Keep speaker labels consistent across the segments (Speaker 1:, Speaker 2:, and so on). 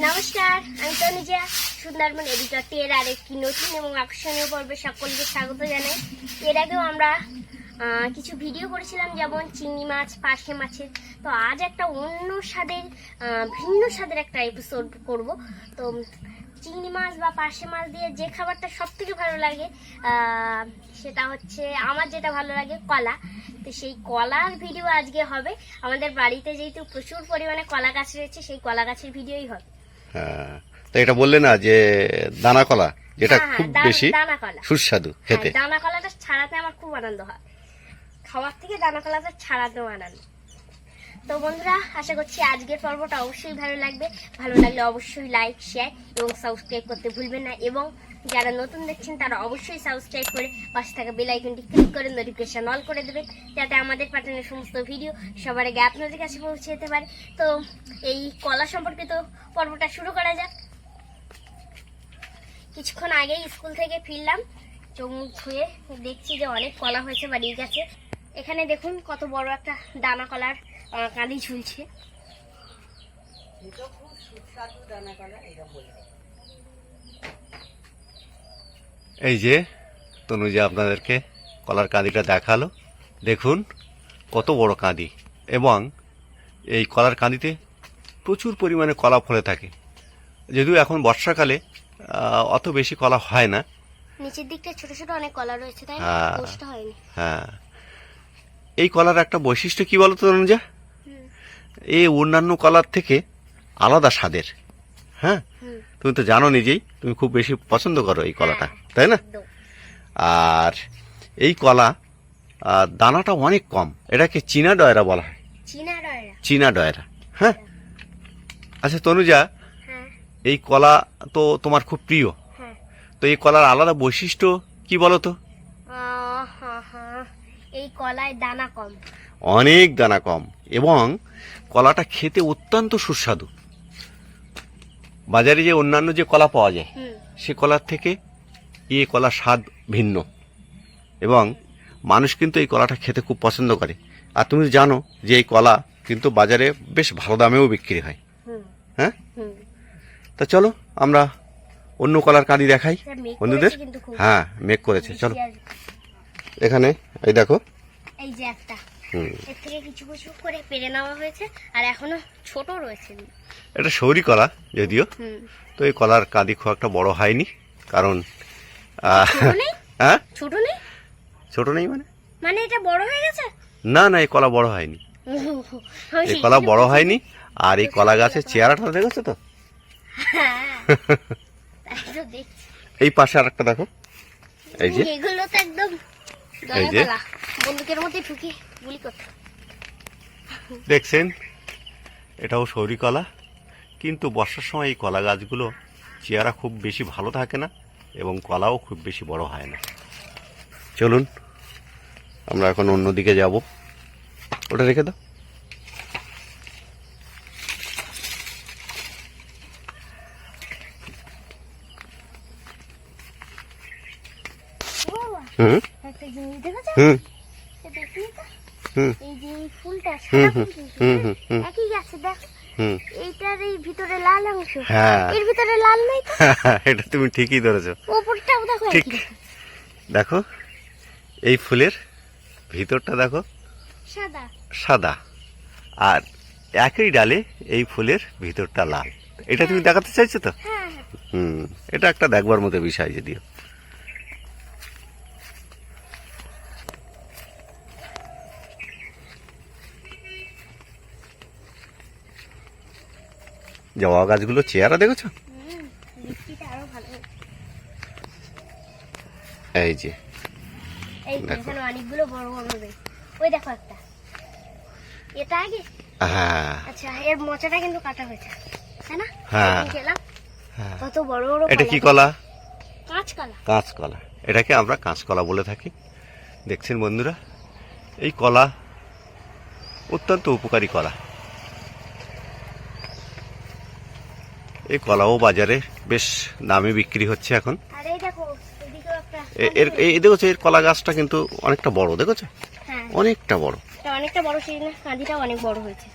Speaker 1: নমস্কার, আমি তনুজা, সুন্দরবন এডিটর টের আর একটি নতুন এবং আকর্ষণীয় পর্বে সকলকে স্বাগত জানাই। এর আগেও আমরা কিছু ভিডিও করেছিলাম, যেমন চিংড়ি মাছ, পার্শে মাছের। তো আজ একটা অন্য স্বাদের ভিন্ন স্বাদের একটা এপিসোড করব। তো চিংড়ি মাছ বা পার্শে মাছ দিয়ে যে খাবারটা সব থেকে ভালো লাগে সেটা হচ্ছে আমার যেটা ভালো লাগে, কলা। তো সেই কলার ভিডিও আজকে হবে। আমাদের বাড়িতে যেহেতু প্রচুর পরিমাণে কলা গাছ রয়েছে, সেই কলা গাছের ভিডিওই হবে।
Speaker 2: হ্যাঁ। তো এটা বললে না যে দানা কলা যেটা
Speaker 1: হ্যাঁ,
Speaker 2: খুব বেশি সুস্বাদু খেতে
Speaker 1: হ্যাঁ, দানা কলাটা ছাড়াতে আমার খুব আনন্দ হয়। খাওয়ার থেকে দানা কলাটা ছাড়াতেও আনন্দ। তো বন্ধুরা আশা করছি আজকের পর্বটা অবশ্যই ভালো লাগবে। ভালো লাগলে অবশ্যই লাইক শেয়ার এবং সাবস্ক্রাইব করতে ভুলবেন না এবং যারা নতুন দেখছেন, তারা অবশ্যই সাবস্ক্রাইব করে পাশে থাকা বেল আইকনটি ক্লিক করে নোটিফিকেশন অল করে দেবেন, যাতে আমাদের পাঠানোর সমস্ত ভিডিও সবার আগে আপনাদের কাছে পৌঁছে যেতে পারে। তো, এই কলা সম্পর্কিত পর্বটা শুরু করা যাক। কিছুক্ষণ আগেই স্কুল থেকে ফিরলাম, চোখ মুখ ধুয়ে দেখছি যে অনেক কলা হয়েছে বাড়ির কাছে এখানে দেখুন কত বড় একটা দানা কলার কাঁদি ঝুলছে।
Speaker 2: এই যে তনুজা আপনাদেরকে কলার কাঁদিটা দেখাল দেখুন কত বড় কাঁদি। এবং এই কলার কাঁদিতে প্রচুর পরিমাণে কলা ফলে থাকে। যদিও এখন বর্ষাকালে অত বেশি কলা হয় না।
Speaker 1: নিচের দিকটা ছোট ছোট অনেক কলা রয়েছে তাই না?
Speaker 2: হ্যাঁ।
Speaker 1: হয়নি।
Speaker 2: হ্যাঁ। এই কলার একটা বৈশিষ্ট্য কি বলতো তনুজা? এই অন্যান্য কলার থেকে আলাদা স্বাদের। হ্যাঁ? তুমি তো জানো নিজেই তুমি খুব বেশি পছন্দ করো এই কলাটা তাই না? আর এই কলা দানাটা অনেক কম এটাকে চীনা ডয়রা বলা হয়।
Speaker 1: চীনা ডয়রা।
Speaker 2: চীনা ডয়রা হ্যাঁ? আচ্ছা তনুজা
Speaker 1: হ্যাঁ।
Speaker 2: এই কলা তো তোমার খুব প্রিয়।
Speaker 1: হ্যাঁ।
Speaker 2: তো এই কলার আলাদা বৈশিষ্ট্য কি বলো তো
Speaker 1: হ্যাঁ, হ্যাঁ। এই কলায় দানা কম।
Speaker 2: অনেক দানা কম এবং কলাটা খেতে অত্যন্ত সুস্বাদু। বাজারে যে অন্যান্য যে কলা পাওয়া যায় সে কলার থেকে এই কলার স্বাদ ভিন্ন। এবং মানুষ কিন্তু এই কলাটা খেতে খুব পছন্দ করে। আর তুমি জানো যে এই কলা কিন্তু বাজারে বেশ ভালো দামেও বিক্রি হয়। হ্যাঁ? তা চলো আমরা অন্য কলার কাঁদি দেখাই
Speaker 1: এটা
Speaker 2: বন্ধুদের। হ্যাঁ মেঘ করেছে। চলো। এখানে এই দেখো।
Speaker 1: এই যে একটা। এর থেকে কিছু কিছু করে পেরে নেওয়া হয়েছে আর এখনও ছোট রয়েছে।
Speaker 2: এটা সৌরি কলা যদিও। তো এই কলার কাঁদি খুব একটা বড় হয়নি কারণ
Speaker 1: ছোট নেই?
Speaker 2: হ্যাঁ?
Speaker 1: ছোট নেই?
Speaker 2: ছোট নেই মানে?
Speaker 1: মানে এটা বড় হয়ে গেছে?
Speaker 2: না না এই কলা বড় হয়নি। এই কলা বড় হয়নি আর এই কলা গাছের চেয়ারাটা দেখেছ তো?
Speaker 1: হ্যাঁ
Speaker 2: এই পাশে আর একটা দেখো। এই যে।
Speaker 1: এগুলো তো একদম
Speaker 2: এই যে।
Speaker 1: বন্দুকের মধ্যে ঢুকি গুলি করতে।
Speaker 2: দেখছেন? এটাও সৌরি কলা। কিন্তু বর্ষার সময় এই কলা গাছগুলো চেয়ারা খুব বেশি ভালো থাকে না এবং কলাও খুব বেশি বড় হয় না। চলুন আমরা এখন অন্যদিকে যাব। ওটা রেখে দাও। হুম? হুম? হুম।
Speaker 1: এই যে ফুলটা
Speaker 2: হুম,
Speaker 1: ফুল কিন্তু,
Speaker 2: হুম, হুম, হুম।
Speaker 1: একই গাছে দেখ
Speaker 2: হুম।
Speaker 1: এইটার এই ভিতরে লাল অংশ।
Speaker 2: হ্যাঁ।
Speaker 1: এর ভিতরে লাল নেই তো?
Speaker 2: এটা তুমি ঠিকই ধরেছো।
Speaker 1: দেখো
Speaker 2: ঠিক। দেখো এই ফুলের ভিতরটা দেখো।
Speaker 1: সাদা।
Speaker 2: সাদা। আর একই ডালে এই ফুলের ভিতরটা লাল। এটা তুমি দেখাতে চাইছো তো?
Speaker 1: হ্যাঁ।
Speaker 2: হুম এটা একটা দেখবার মতো বিষয় যদিও। জবা গাছগুলো চেয়ারা দেখেছ? এই যে।
Speaker 1: এই তো,
Speaker 2: দেখো।
Speaker 1: এখানে অনেকগুলো বড় বড় ওই দেখো একটা। এটা আগে?
Speaker 2: হ্যাঁ।
Speaker 1: আচ্ছা এর মোচাটা কিন্তু কাটা হয়েছে। তাই না?
Speaker 2: হ্যাঁ। হ্যাঁ।
Speaker 1: কত বড় বড়
Speaker 2: এটা কি।
Speaker 1: কলা? কাঁচকলা।
Speaker 2: কাঁচকলা। এটাকে আমরা কাঁচকলা বলে থাকি। দেখছেন বন্ধুরা? এই কলা অত্যন্ত উপকারী কলা। এই কলাও বাজারে বেশ দামে বিক্রি হচ্ছে এখন। এর এই দেখেছ এর কলা গাছটা কিন্তু অনেকটা বড় দেখেছ?
Speaker 1: হ্যাঁ।
Speaker 2: অনেকটা বড়।
Speaker 1: অনেকটা বড় সেই না কাঁদিটাও অনেক বড় হয়েছে।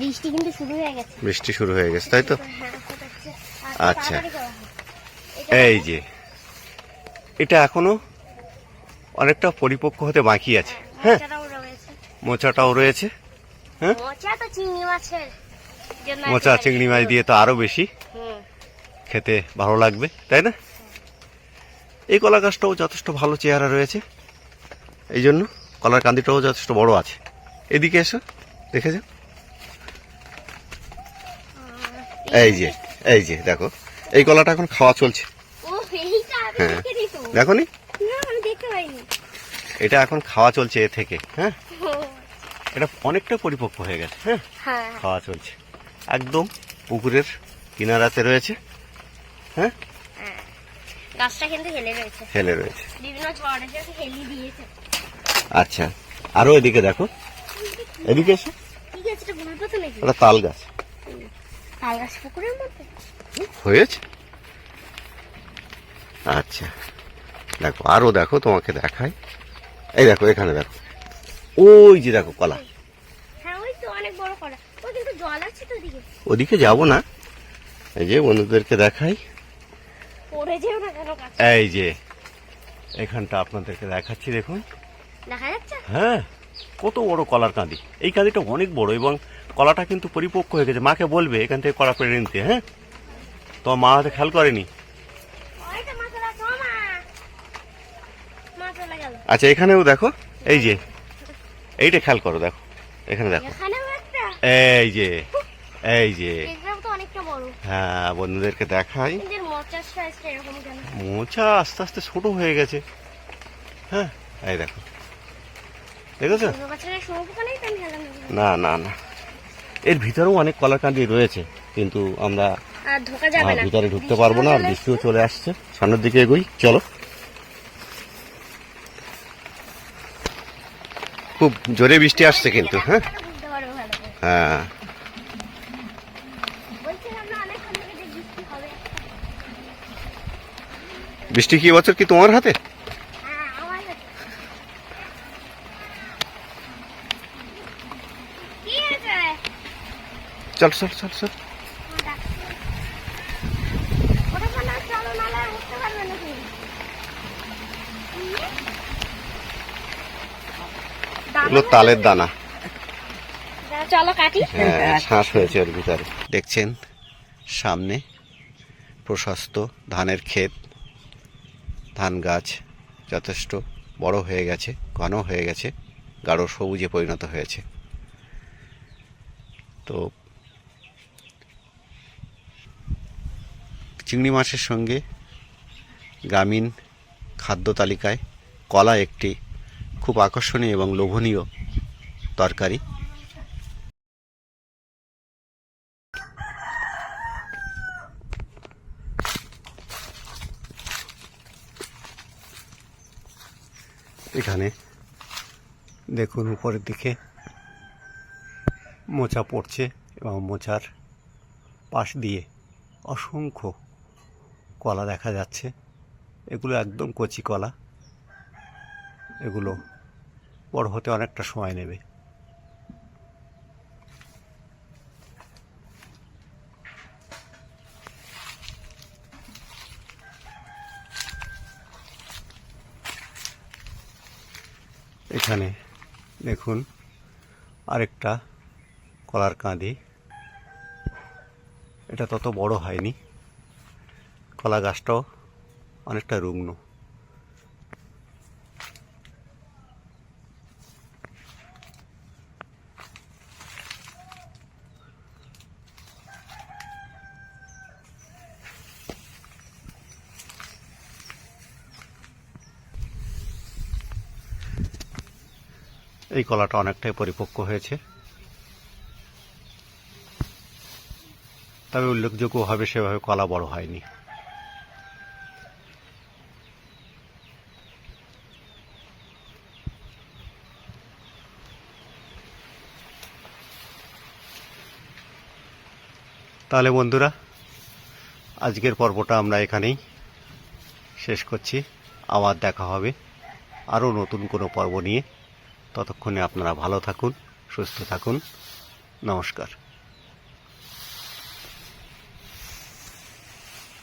Speaker 1: বৃষ্টি কিন্তু শুরু হয়ে গেছে।
Speaker 2: বৃষ্টি শুরু হয়ে গেছে তাই তো?
Speaker 1: হ্যাঁ
Speaker 2: আচ্ছা।
Speaker 1: হয়।
Speaker 2: এই যে এটা এখনও অনেকটা পরিপক্ক হতে বাকি আছে। হ্যাঁ
Speaker 1: মোচাটাও রয়েছে।
Speaker 2: হ্যাঁ।
Speaker 1: মোচা তো চিংড়ি মাছের।
Speaker 2: মোচা চিংড়ি মাছ দিয়ে তো আরও বেশি। খেতে ভালো লাগবে তাই না? এই কলা গাছটাও যথেষ্ট ভালো চেহারা রয়েছে। এই জন্য কলার কান্দিটাও যথেষ্ট বড় আছে। এদিকে এসো দেখে যাও। এই যে এই যে দেখো এই কলাটা এখন খাওয়া চলছে। হ্যাঁ। দেখো নি এটা এখন খাওয়া চলছে এ থেকে হ্যাঁ? এটা অনেকটা পরিপক্ক হয়ে গেছে হ্যাঁ?
Speaker 1: হ্যাঁ।
Speaker 2: খাওয়া চলছে। একদম পুকুরের কিনারাতে রয়েছে। হ্যাঁ।
Speaker 1: গাছটা কিন্তু হেলে রয়েছে।
Speaker 2: ফেলে রয়েছে।
Speaker 1: বিভিন্ন ঝড়ে হেলি দিয়েছে।
Speaker 2: আচ্ছা আরও এদিকে দেখো। এদিকে এসো।
Speaker 1: ঠিক আছে এটা বলব তো নাকি?
Speaker 2: ওটা তাল গাছ।
Speaker 1: তাল গাছ পুকুরের মধ্যে?
Speaker 2: হয়েছে? আচ্ছা দেখো আরও দেখো তোমাকে দেখাই। এই দেখো এখানে দেখো। ওই যে দেখো কলা
Speaker 1: হ্যাঁ ওই তো অনেক বড় করা ও কিন্তু জল আছে তো দিকে
Speaker 2: ওদিকে যাব না। এই যে বন্ধুদেরকে দেখাই। এই যে এখানটা আপনাদেরকে দেখাচ্ছি দেখুন। হ্যাঁ কত বড় কলার কাঁদি। এই কাঁদিটা অনেক বড় এবং কলাটা কিন্তু পরিপক্ক হয়ে গেছে। মাকে বলবে এখান থেকে কলা পেড়ে নিতে হ্যাঁ? তো মা হয়তো খেয়াল করেনি? আচ্ছা এখানেও দেখো। এই যে এইটা খেয়াল করো দেখো। এখানে দেখো। এই যে এই যে। হ্যাঁ বন্ধুদেরকে দেখাই। মোচা আস্তে আস্তে ছোট হয়ে গেছে। হ্যাঁ এই দেখো। দেখেছ? না না না। এর ভিতরেও অনেক কলার কান্দি রয়েছে কিন্তু আমরা ভিতরে ঢুকতে পারব না আর বৃষ্টিও চলে আসছে। সামনের দিকে এগোই চলো। খুব জোরে বৃষ্টি আসছে কিন্তু হ্যাঁ? হ্যাঁ
Speaker 1: বলছিলাম না অনেকক্ষণ থেকে যে বৃষ্টি হবে
Speaker 2: বৃষ্টি কি বছর কি তোমার হাতে
Speaker 1: হ্যাঁ আমার কাছে। কি হয়েছে
Speaker 2: চল চল চল চল
Speaker 1: ওটা কোনো চলো নাহলে আর উঠতে পারবে নাকি
Speaker 2: এগুলো তালের দানা
Speaker 1: চলো কাটি
Speaker 2: হ্যাঁ শ্বাস হয়েছে ওর ভিতরে। দেখছেন, সামনে প্রশস্ত ধানের ক্ষেত। ধান গাছ যথেষ্ট বড় হয়ে গেছে, ঘন হয়ে গেছে, গাঢ় সবুজে পরিণত হয়েছে। তো চিংড়ি মাছের সঙ্গে গ্রামীণ খাদ্য তালিকায় কলা একটি খুব আকর্ষণীয় এবং লোভনীয় তরকারি। এখানে। দেখুন উপরের দিকে। মোচা পড়ছে এবং মোচার পাশ দিয়ে অসংখ্য কলা দেখা যাচ্ছে। এগুলো একদম কচি কলা। এগুলো বড় হতে অনেকটা সময় নেবে। এখানে দেখুন আরেকটা কলার কাঁদি। এটা তত বড় হয়নি। কলা গাছটাও অনেকটা রুগ্ন। এই কলাটা অনেকটাই পরিপক্ক হয়েছে। তবে উল্লেখযোগ্যভাবে সেভাবে কলা বড় হয়নি। তাহলে বন্ধুরা, আজকের পর্বটা আমরা এখানেই শেষ করছি। আবার দেখা হবে আরও নতুন কোনো পর্ব নিয়ে। ততক্ষণে আপনারা ভালো থাকুন সুস্থ থাকুন। নমস্কার।